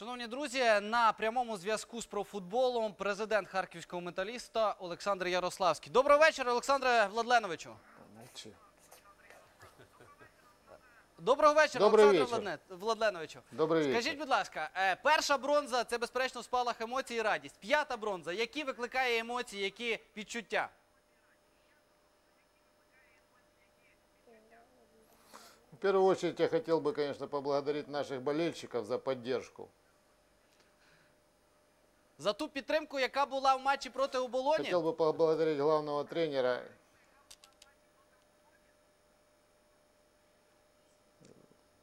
Шановні друзі, на прямому зв'язку з профутболом президент харківського металіста Олександр Ярославський. Доброго вечора, Олександре Владленовичу. Доброго вечора, Добрий Олександре вечір. Владленовичу. Добрий Скажіть, вечір. будь ласка, е, перша бронза це безперечно спалах емоцій і радість. П'ята бронза, які викликає емоції, які відчуття? В первую очередь я хотел бы, конечно, поблагодарить наших болельщиков за поддержку. За ту підтримку, яка була в матчі проти оболоні? Хотел бы поблагодарить главного тренера.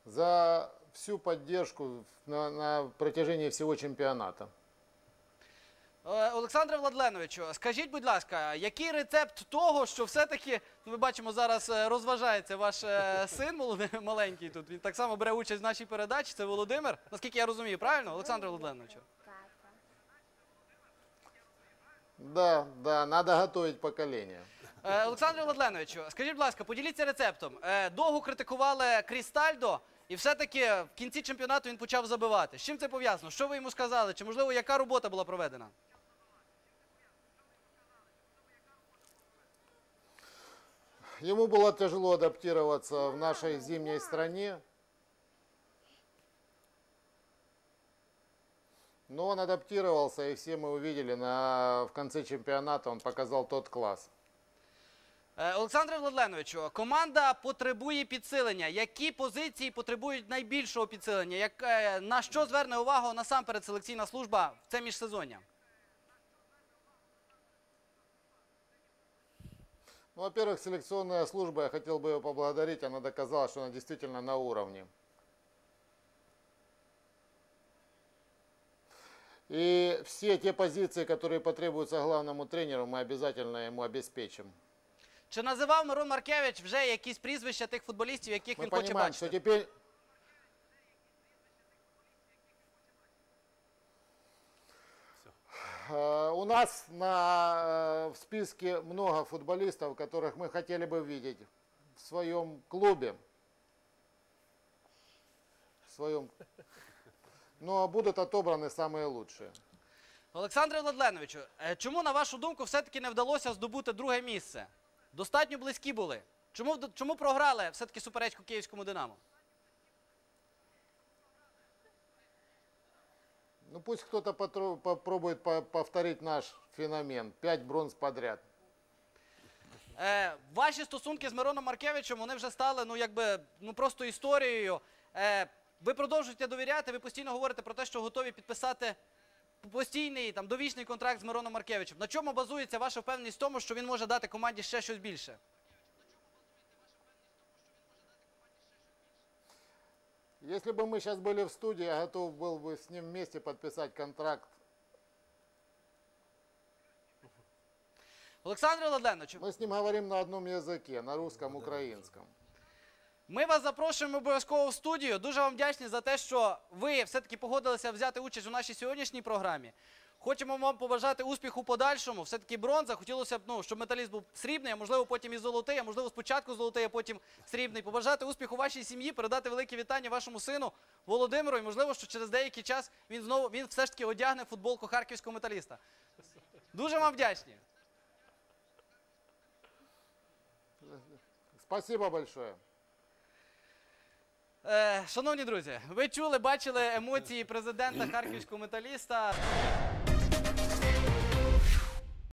За всю поддержку на, на протяжении всего чемпионата. Е, Олександре Владленовичу, скажіть, будь ласка, який рецепт того, що все-таки, ну, ми бачимо, зараз е, розважається ваш е, син маленький тут. Він так само бере участь в нашій передачі. Це Володимир. Наскільки я розумію, правильно, Олександре Владленовичу? Да, да, надо готовить поколение. Е, Олександре Владленовичу, скажіть, будь ласка, поділіться рецептом. Е, довго критикували Крістальдо, і все-таки в кінці чемпіонату він почав забивати. З чим це пов'язано? Що ви йому сказали? Чи можливо яка робота була проведена? Ему было тяжело адаптироваться в нашей зимней стране. Но он адаптировался, и все мы увидели, на, в конце чемпионата он показал тот класс. Е, Олександре Владленовичу, команда потребує підсилення. Які позиції потребують найбільшого підсилення? Як, е, на що зверне увагу насамперед селекційна служба в це міжсезоння? Ну, во-первых, селекционная служба, я хотел бы ее поблагодарить, она доказала, что она действительно на уровне. И все те позиции, которые потребуются главному тренеру, мы обязательно ему обеспечим. Чи називав Мирон Маркевич вже якісь прізвища тих футболістів, яких Мы він хоче понимаем, что бачити? теперь Э, У нас на, э, в списке много футболистов, которых мы хотели бы видеть в своем клубе. В своем. Но будут отобраны самые лучшие. Олександре Владленовичу, е, чому, на вашу думку, все-таки не вдалося здобути друге місце? Достатньо близькі були. Чому, вд- чому програли все-таки суперечку київському Динамо? Ну пусть кто-то потро- попробует по- повторить наш феномен. Пять бронз подряд. Е, ваші стосунки з Мироном Маркевичем вони вже стали ну якби ну просто історією. Е, ви продовжуєте довіряти, ви постійно говорите про те, що готові підписати постійний там довічний контракт з Мироном Маркевичем. На чому базується ваша впевненість в тому, що він може дати команді ще щось більше? Если бы мы сейчас были в студии, я готов был бы с ним вместе подписать контракт. Олександр Владленович, Мы с ним говорим на одном языке, на русском, украинском. Ми вас запрошуємо обов'язково в студію. Дуже вам вдячні за те, що ви все-таки погодилися взяти участь у нашій сьогоднішній програмі. Хочемо вам побажати успіху подальшому. Все-таки бронза. Хотілося б, ну, щоб металіст був срібний, а можливо потім і золотий, а можливо спочатку золотий, а потім срібний. Побажати успіху вашій сім'ї, передати велике вітання вашому сину Володимиру. І можливо, що через деякий час він знову він все ж таки одягне футболку харківського металіста. Дуже вам вдячні. Спасибо большое. Е, шановні друзі, ви чули, бачили емоції президента харківського металіста.